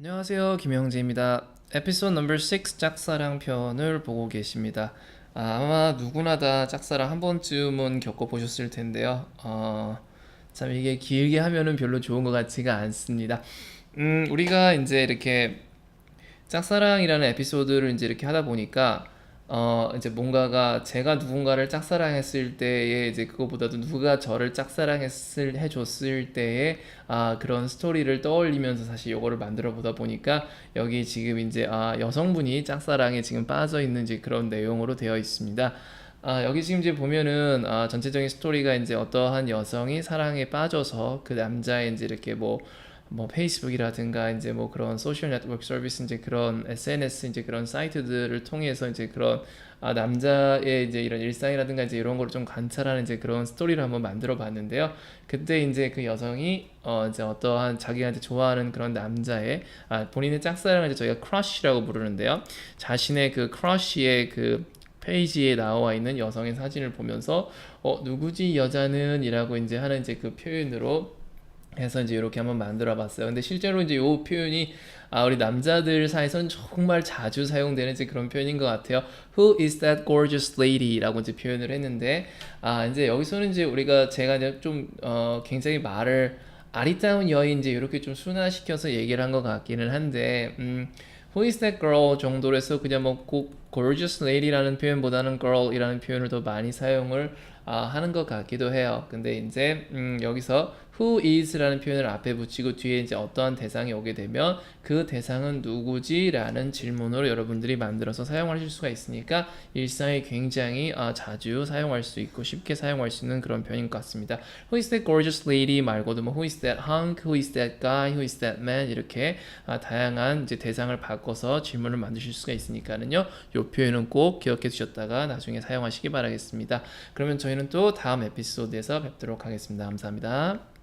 안녕하세요. 김영재입니다. 에피소드 넘버 6 짝사랑 편을 보고 계십니다. 아, 아마 누구나 다 짝사랑 한 번쯤은 겪어보셨을 텐데요. 어, 참 이게 길게 하면은 별로 좋은 것 같지가 않습니다. 음, 우리가 이제 이렇게 짝사랑이라는 에피소드를 이제 이렇게 하다 보니까 어 이제 뭔가가 제가 누군가를 짝사랑했을 때에 이제 그거보다도 누가 저를 짝사랑했을 해줬을 때의 아 그런 스토리를 떠올리면서 사실 요거를 만들어 보다 보니까 여기 지금 이제 아 여성분이 짝사랑에 지금 빠져 있는 이제 그런 내용으로 되어 있습니다. 아, 여기 지금 이제 보면은 아, 전체적인 스토리가 이제 어떠한 여성이 사랑에 빠져서 그 이제 이렇게 뭐 뭐 페이스북이라든가 이제 뭐 그런 소셜 네트워크 서비스 이제 그런 SNS 이제 그런 사이트들을 통해서 이제 그런 아, 남자의 이제 이런 일상이라든가 이제 이런 걸 좀 관찰하는 이제 그런 스토리를 한번 만들어 봤는데요. 그때 이제 그 여성이 어 이제 어떠한 이제 좋아하는 그런 남자의 아, 본인의 짝사랑을 이제 저희가 크러쉬라고 부르는데요. 자신의 그 크러쉬의 그 페이지에 나와 있는 여성의 사진을 보면서 어 누구지 이 여자는 이라고 이제 하는 이제 그 표현으로 해서 이제 이렇게 한번 만들어 봤어요. 근데 실제로 이제 이 표현이 아, 우리 남자들 사이에서는 정말 자주 사용되는 이제 그런 표현인 것 같아요. Who is that gorgeous lady? 라고 이제 표현을 했는데, 아, 이제 여기서는 이제 우리가 제가 이제 좀, 어, 굉장히 말을 아리따운 여인 이제 이렇게 좀 순화시켜서 얘기를 한 것 같기는 한데, 음, Who is that girl 정도로 해서 그냥 뭐 꼭 gorgeous lady라는 표현보다는 girl이라는 표현을 더 많이 사용을 아, 하는 것 같기도 해요. 근데 이제 음, 여기서 who is라는 표현을 앞에 붙이고 뒤에 이제 어떠한 대상이 오게 되면 그 대상은 누구지라는 질문으로 여러분들이 만들어서 사용하실 수가 있으니까 일상에 굉장히 아, 자주 사용할 수 있고 쉽게 사용할 수 있는 그런 표현인 것 같습니다. Who is that gorgeous lady 말고도 뭐 who is that hunk, who is that guy, who is that man 이렇게 아, 다양한 이제 대상을 바꿔서 질문을 만드실 수가 있으니까는요. 이 표현은 꼭 기억해 두셨다가 나중에 사용하시기 바라겠습니다. 그러면 저희는 또 다음 에피소드에서 뵙도록 하겠습니다. 감사합니다.